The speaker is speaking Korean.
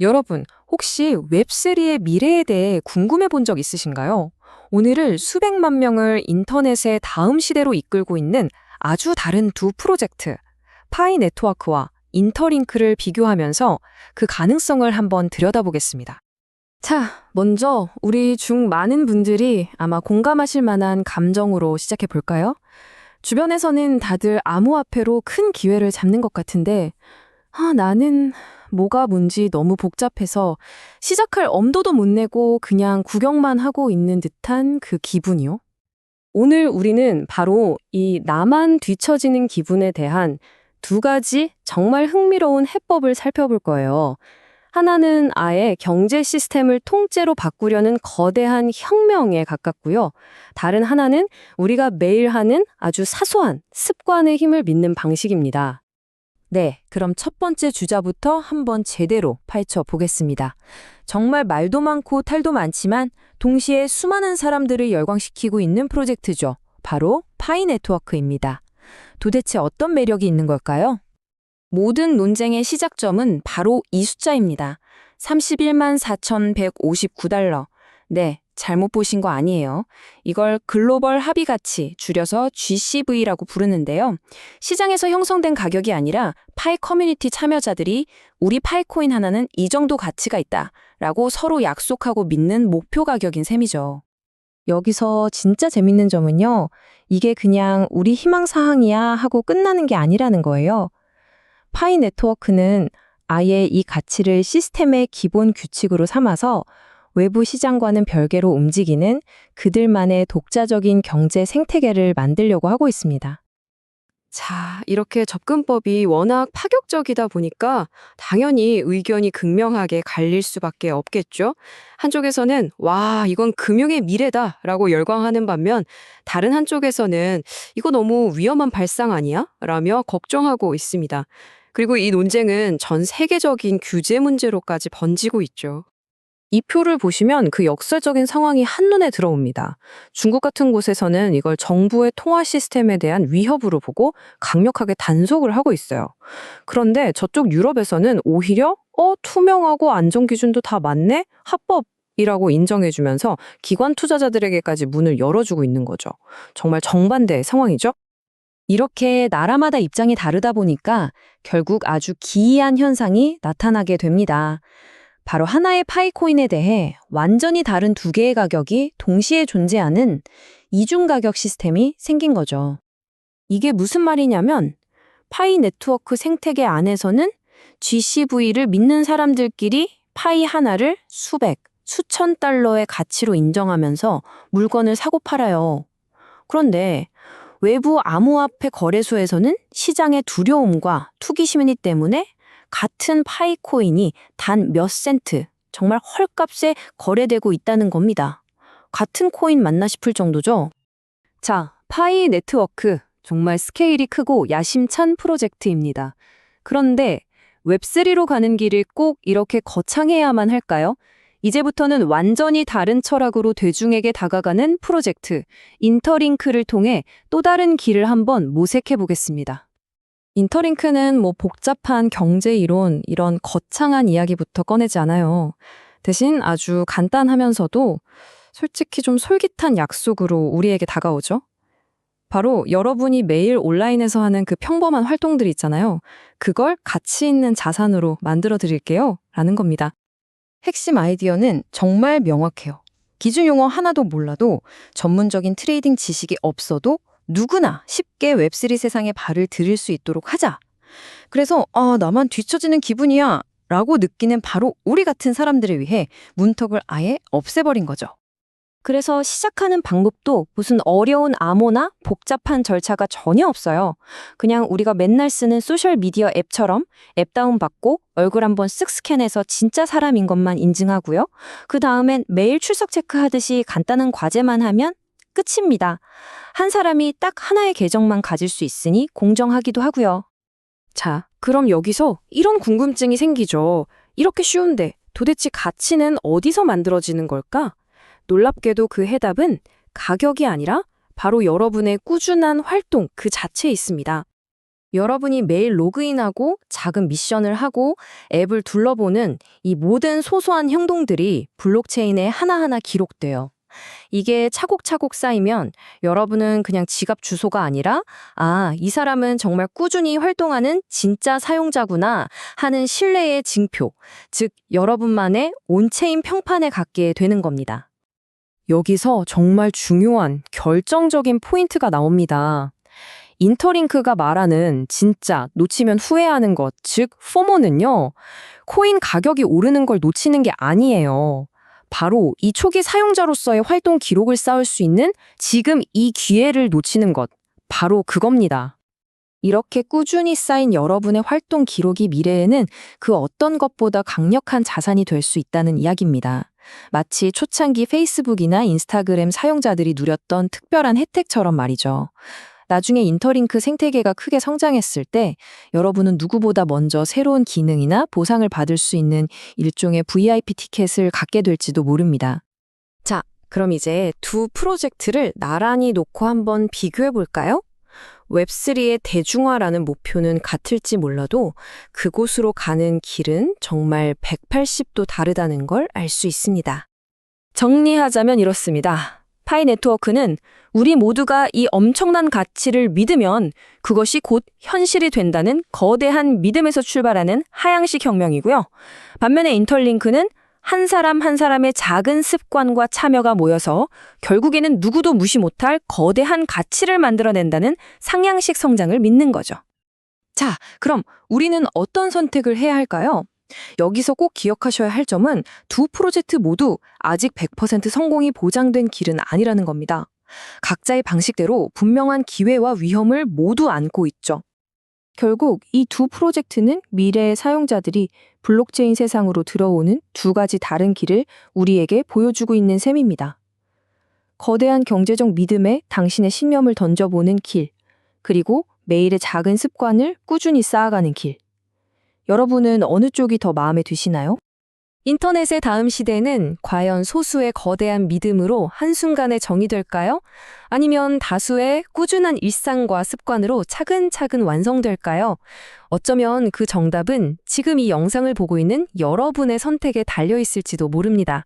여러분, 혹시 웹3의 미래에 대해 궁금해 본 적 있으신가요? 오늘은 수백만 명을 인터넷의 다음 시대로 이끌고 있는 아주 다른 두 프로젝트, 파이 네트워크와 인터링크를 비교하면서 그 가능성을 한번 들여다보겠습니다. 자, 먼저 우리 중 많은 분들이 아마 공감하실 만한 감정으로 시작해 볼까요? 주변에서는 다들 암호화폐로 큰 기회를 잡는 것 같은데, 아, 나는 뭐가 뭔지 너무 복잡해서 시작할 엄도도 못 내고 그냥 구경만 하고 있는 듯한 그 기분이요. 오늘 우리는 바로 이 나만 뒤처지는 기분에 대한 두 가지 정말 흥미로운 해법을 살펴볼 거예요. 하나는 아예 경제 시스템을 통째로 바꾸려는 거대한 혁명에 가깝고요. 다른 하나는 우리가 매일 하는 아주 사소한 습관의 힘을 믿는 방식입니다. 네, 그럼 첫 번째 주자부터 한번 제대로 파헤쳐 보겠습니다. 정말 말도 많고 탈도 많지만 동시에 수많은 사람들을 열광시키고 있는 프로젝트죠. 바로 파이 네트워크입니다. 도대체 어떤 매력이 있는 걸까요? 모든 논쟁의 시작점은 바로 이 숫자입니다. 31만 4,159달러. 네, 잘못 보신 거 아니에요. 이걸 글로벌 합의 가치, 줄여서 GCV라고 부르는데요. 시장에서 형성된 가격이 아니라 파이 커뮤니티 참여자들이 우리 파이코인 하나는 이 정도 가치가 있다. 라고 서로 약속하고 믿는 목표 가격인 셈이죠. 여기서 진짜 재밌는 점은요. 이게 그냥 우리 희망사항이야 하고 끝나는 게 아니라는 거예요. 파이 네트워크는 아예 이 가치를 시스템의 기본 규칙으로 삼아서 외부 시장과는 별개로 움직이는 그들만의 독자적인 경제 생태계를 만들려고 하고 있습니다. 자, 이렇게 접근법이 워낙 파격적이다 보니까 당연히 의견이 극명하게 갈릴 수밖에 없겠죠. 한쪽에서는 와, 이건 금융의 미래다 라고 열광하는 반면 다른 한쪽에서는 이거 너무 위험한 발상 아니야? 라며 걱정하고 있습니다. 그리고 이 논쟁은 전 세계적인 규제 문제로까지 번지고 있죠. 이 표를 보시면 그 역설적인 상황이 한눈에 들어옵니다. 중국 같은 곳에서는 이걸 정부의 통화 시스템에 대한 위협으로 보고 강력하게 단속을 하고 있어요. 그런데 저쪽 유럽에서는 오히려 어 투명하고 안전 기준도 다 맞네 합법 이라고 인정해주면서 기관 투자자들에게까지 문을 열어주고 있는 거죠. 정말 정반대의 상황이죠. 이렇게 나라마다 입장이 다르다 보니까 결국 아주 기이한 현상이 나타나게 됩니다. 바로 하나의 파이코인에 대해 완전히 다른 두 개의 가격이 동시에 존재하는 이중 가격 시스템이 생긴 거죠. 이게 무슨 말이냐면 파이 네트워크 생태계 안에서는 GCV를 믿는 사람들끼리 파이 하나를 수백, 수천 달러의 가치로 인정하면서 물건을 사고 팔아요. 그런데 외부 암호화폐 거래소에서는 시장의 두려움과 투기 심리 때문에 같은 파이 코인이 단 몇 센트, 정말 헐값에 거래되고 있다는 겁니다. 같은 코인 맞나 싶을 정도죠. 자, 파이 네트워크. 정말 스케일이 크고 야심찬 프로젝트입니다. 그런데 웹3로 가는 길을 꼭 이렇게 거창해야만 할까요? 이제부터는 완전히 다른 철학으로 대중에게 다가가는 프로젝트, 인터링크를 통해 또 다른 길을 한번 모색해 보겠습니다. 인터링크는 뭐 복잡한 경제 이론, 이런 거창한 이야기부터 꺼내지 않아요. 대신 아주 간단하면서도 솔직히 좀 솔깃한 약속으로 우리에게 다가오죠. 바로 여러분이 매일 온라인에서 하는 그 평범한 활동들 있잖아요. 그걸 가치 있는 자산으로 만들어 드릴게요. 라는 겁니다. 핵심 아이디어는 정말 명확해요. 기준 용어 하나도 몰라도 전문적인 트레이딩 지식이 없어도 누구나 쉽게 웹3 세상에 발을 들일 수 있도록 하자. 그래서 아, 나만 뒤처지는 기분이야. 라고 느끼는 바로 우리 같은 사람들을 위해 문턱을 아예 없애버린 거죠. 그래서 시작하는 방법도 무슨 어려운 암호나 복잡한 절차가 전혀 없어요. 그냥 우리가 맨날 쓰는 소셜 미디어 앱처럼 앱 다운받고 얼굴 한번 쓱 스캔해서 진짜 사람인 것만 인증하고요. 그 다음엔 매일 출석 체크하듯이 간단한 과제만 하면 끝입니다. 한 사람이 딱 하나의 계정만 가질 수 있으니 공정하기도 하고요. 자, 그럼 여기서 이런 궁금증이 생기죠. 이렇게 쉬운데 도대체 가치는 어디서 만들어지는 걸까? 놀랍게도 그 해답은 가격이 아니라 바로 여러분의 꾸준한 활동 그 자체에 있습니다. 여러분이 매일 로그인하고 작은 미션을 하고 앱을 둘러보는 이 모든 소소한 행동들이 블록체인에 하나하나 기록돼요. 이게 차곡차곡 쌓이면 여러분은 그냥 지갑 주소가 아니라 아, 이 사람은 정말 꾸준히 활동하는 진짜 사용자구나 하는 신뢰의 징표, 즉 여러분만의 온체인 평판에 갖게 되는 겁니다. 여기서 정말 중요한 결정적인 포인트가 나옵니다. 인터링크가 말하는 진짜 놓치면 후회하는 것, 즉 포모는요. 코인 가격이 오르는 걸 놓치는 게 아니에요. 바로 이 초기 사용자로서의 활동 기록을 쌓을 수 있는 지금 이 기회를 놓치는 것, 바로 그겁니다. 이렇게 꾸준히 쌓인 여러분의 활동 기록이 미래에는 그 어떤 것보다 강력한 자산이 될 수 있다는 이야기입니다. 마치 초창기 페이스북이나 인스타그램 사용자들이 누렸던 특별한 혜택처럼 말이죠. 나중에 인터링크 생태계가 크게 성장했을 때 여러분은 누구보다 먼저 새로운 기능이나 보상을 받을 수 있는 일종의 VIP 티켓을 갖게 될지도 모릅니다. 자, 그럼 이제 두 프로젝트를 나란히 놓고 한번 비교해 볼까요? 웹3의 대중화라는 목표는 같을지 몰라도 그곳으로 가는 길은 정말 180도 다르다는 걸 알 수 있습니다. 정리하자면 이렇습니다. 파이 네트워크는 우리 모두가 이 엄청난 가치를 믿으면 그것이 곧 현실이 된다는 거대한 믿음에서 출발하는 하향식 혁명이고요. 반면에 인터링크는 한 사람 한 사람의 작은 습관과 참여가 모여서 결국에는 누구도 무시 못할 거대한 가치를 만들어낸다는 상향식 성장을 믿는 거죠. 자, 그럼 우리는 어떤 선택을 해야 할까요? 여기서 꼭 기억하셔야 할 점은 두 프로젝트 모두 아직 100% 성공이 보장된 길은 아니라는 겁니다. 각자의 방식대로 분명한 기회와 위험을 모두 안고 있죠. 결국 이 두 프로젝트는 미래의 사용자들이 블록체인 세상으로 들어오는 두 가지 다른 길을 우리에게 보여주고 있는 셈입니다. 거대한 경제적 믿음에 당신의 신념을 던져보는 길, 그리고 매일의 작은 습관을 꾸준히 쌓아가는 길. 여러분은 어느 쪽이 더 마음에 드시나요? 인터넷의 다음 시대는 과연 소수의 거대한 믿음으로 한순간에 정의될까요? 아니면 다수의 꾸준한 일상과 습관으로 차근차근 완성될까요? 어쩌면 그 정답은 지금 이 영상을 보고 있는 여러분의 선택에 달려 있을지도 모릅니다.